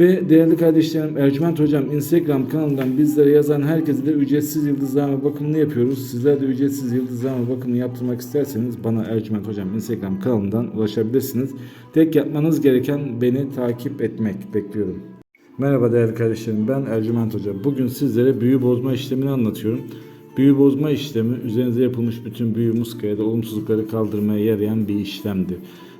Ve değerli kardeşlerim Ercüment Hocam Instagram kanalından bizlere yazan herkese de ücretsiz yıldızlama bakımını yapıyoruz. Sizler de ücretsiz yıldızlama bakımını yaptırmak isterseniz bana Ercüment Hocam Instagram kanalından ulaşabilirsiniz. Tek yapmanız gereken beni takip etmek. Bekliyorum. Merhaba değerli kardeşlerim ben Ercüment Hoca. Bugün sizlere büyü bozma işlemini anlatıyorum. Büyü bozma işlemi üzerinize yapılmış bütün büyü muska ya da olumsuzlukları kaldırmaya yarayan bir işlemdir.